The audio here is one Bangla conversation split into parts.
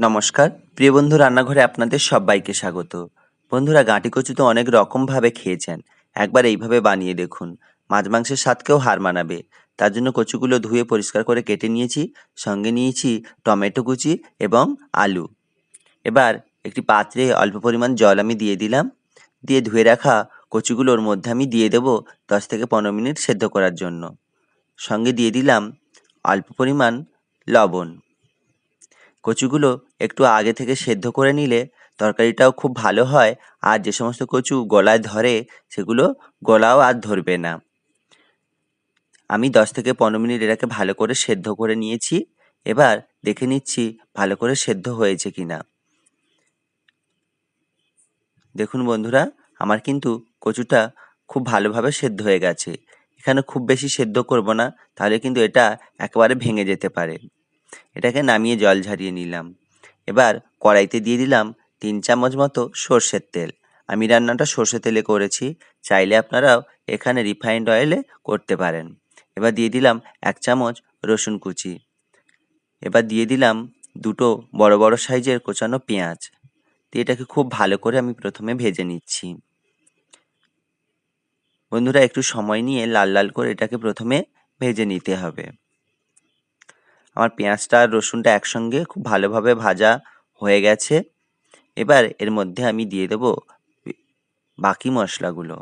নমস্কার। প্রিয় বন্ধু, রান্নাঘরে আপনাদের সবাইকে স্বাগত। বন্ধুরা, গাঁটি কচু তো অনেক রকমভাবে খেয়েছেন। একবার এইভাবে বানিয়ে দেখুন। মাছ মাংসের স্বাদকেও হার মানাবে। তার জন্য কচুগুলো ধুয়ে পরিষ্কার করে কেটে নিয়েছি, সঙ্গে নিয়েছি টমেটো কুচি এবং আলু। এবার একটি পাত্রে অল্প পরিমাণ জল আমি দিয়ে দিলাম। দিয়ে ধুয়ে রাখা কচুগুলোর মধ্যে আমি দিয়ে দেব দশ থেকে পনেরো মিনিট সেদ্ধ করার জন্য। সঙ্গে দিয়ে দিলাম অল্প পরিমাণ লবণ। কচুগুলো একটু আগে থেকে সেদ্ধ করে নিলে তরকারিটাও খুব ভালো হয়, আর যে সমস্ত কচু গলায় ধরে সেগুলো গলাও আর ধরবে না। আমি দশ থেকে পনেরো মিনিট এটাকে ভালো করে সেদ্ধ করে নিয়েছি। এবার দেখে নিচ্ছি ভালো করে সেদ্ধ হয়েছে কি না দেখুন বন্ধুরা, আমার কিন্তু কচুটা খুব ভালোভাবে সেদ্ধ হয়ে গেছে। এখানে খুব বেশি সেদ্ধ করব না, তাহলে কিন্তু এটা একেবারে ভেঙে যেতে পারে। এটাকে নামিয়ে জল ঝারিয়ে নিলাম। এবার কড়াইতে দিয়ে দিলাম তিন চামচ মতো সর্ষের তেল। আমি রান্নাটা সর্ষে তেলে করেছি, চাইলে আপনারাও এখানে রিফাইন্ড অয়েলে করতে পারেন। এবার দিয়ে দিলাম এক চামচ রসুন কুচি। এবার দিয়ে দিলাম দুটো বড় বড় সাইজের কোচানো পেঁয়াজ। দিয়ে এটাকে খুব ভালো করে আমি প্রথমে ভেজে নিচ্ছি। বন্ধুরা, একটু সময় নিয়ে লাল লাল করে এটাকে প্রথমে ভেজে নিতে হবে। আমার পেঁয়াজটা আর রসুনটা একসঙ্গে খুব ভালোভাবে ভাজা হয়ে গেছে। এবার এর মধ্যে আমি দিয়ে দেব বাকি মশলাগুলো।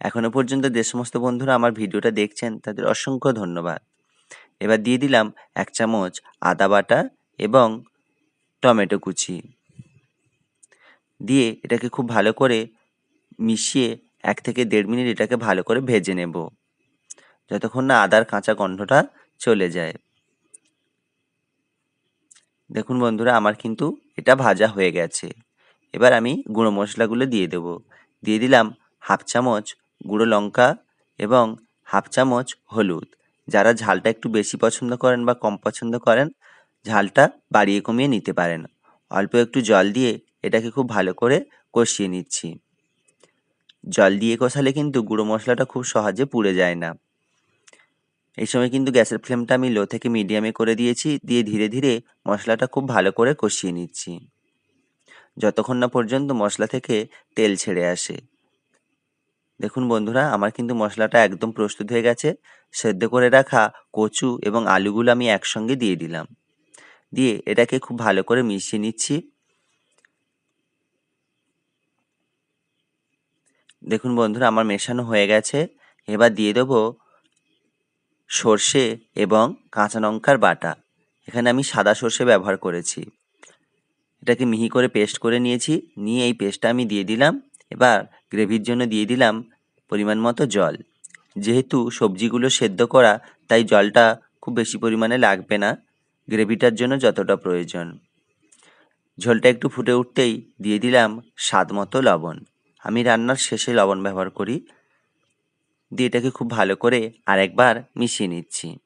এখনও পর্যন্ত যে সমস্ত বন্ধুরা আমার ভিডিওটা দেখছেন, তাদের অসংখ্য ধন্যবাদ। এবার দিয়ে দিলাম এক চামচ আদা বাটা এবং টমেটো কুচি। দিয়ে এটাকে খুব ভালো করে মিশিয়ে এক থেকে দেড় মিনিট এটাকে ভালো করে ভেজে নেব। যতক্ষণ না আদার কাঁচা গন্ধটা চলে যায়। দেখুন বন্ধুরা, আমার কিন্তু এটা ভাজা হয়ে গেছে। এবার আমি গুঁড়ো মশলাগুলো দিয়ে দেবো। দিয়ে দিলাম হাফ চামচ গুঁড়ো লঙ্কা এবং হাফ চামচ হলুদ। যারা ঝালটা একটু বেশি পছন্দ করেন বা কম পছন্দ করেন, ঝালটা বাড়িয়ে কমিয়ে নিতে পারেন। অল্প একটু জল দিয়ে এটাকে খুব ভালো করে কষিয়ে নিচ্ছি। জল দিয়ে কষালে কিন্তু গুঁড়ো মশলাটা খুব সহজে পুড়ে যায় না। এই সময় কিন্তু গ্যাসের ফ্লেমটা আমি লো থেকে মিডিয়ামে করে দিয়েছি, দিয়ে ধীরে ধীরে মশলাটা খুব ভালো করে কষিয়ে নিচ্ছি। যতক্ষণ না পর্যন্ত মশলা থেকে তেল ছেড়ে আসে। দেখুন বন্ধুরা, আমার কিন্তু মশলাটা একদম প্রস্তুত হয়ে গেছে। সেদ্ধ করে রাখা কচু এবং আলুগুলো আমি একসঙ্গে দিয়ে দিলাম। দিয়ে এটাকে খুব ভালো করে মিশিয়ে নিচ্ছি। দেখুন বন্ধুরা, আমার মেশানো হয়ে গেছে। এবার দিয়ে দেবো সর্ষে এবং কাঁচা লঙ্কার বাটা। এখানে আমি সাদা সর্ষে ব্যবহার করেছি। এটাকে মিহি করে পেস্ট করে নিয়েছি। নিয়ে এই পেস্টটা আমি দিয়ে দিলাম। এবার গ্রেভির জন্য দিয়ে দিলাম পরিমাণ মতো জল। যেহেতু সবজিগুলো সেদ্ধ করা, তাই জলটা খুব বেশি পরিমাণে লাগবে না। গ্রেভিটার জন্য যতটা প্রয়োজন। ঝোলটা একটু ফুটে উঠতেই দিয়ে দিলাম স্বাদ মতো লবণ। আমি রান্নার শেষে লবণ ব্যবহার করি। দিয়ে এটাকে খুব ভালো করে আরেকবার মিশিয়ে নিচ্ছি।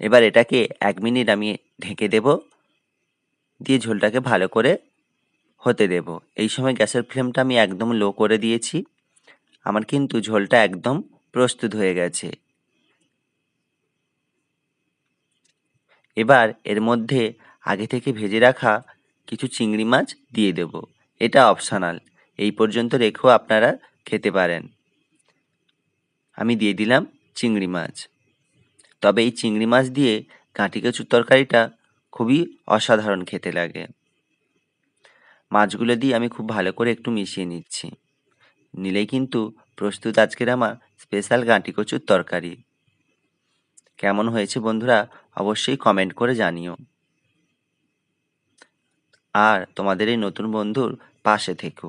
এবার এটাকে এক মিনিট আমি ঢেকে দেব। দিয়ে ঝোলটাকে ভালো করে হতে দেব। এই সময় গ্যাসের ফ্লেমটা আমি একদম লো করে দিয়েছি। আমার কিন্তু ঝোলটা একদম প্রস্তুত হয়ে গেছে। এবার এর মধ্যে আগে থেকে ভেজে রাখা কিছু চিংড়ি মাছ দিয়ে দেব। এটা অপশনাল। এই পর্যন্ত রেখেও আপনারা খেতে পারেন। আমি দিয়ে দিলাম চিংড়ি মাছ। তবে এই চিংড়ি মাছ দিয়ে কাঁটি কচুর তরকারিটা খুবই অসাধারণ খেতে লাগে। মাছগুলো দিয়ে আমি খুব ভালো করে একটু মিশিয়ে নিচ্ছি। নিলেই কিন্তু প্রস্তুত আজকের আমার স্পেশাল গাঁটি কচুর তরকারি। কেমন হয়েছে বন্ধুরা অবশ্যই কমেন্ট করে জানিও। আর তোমাদের এই নতুন বন্ধুর পাশে থেকো।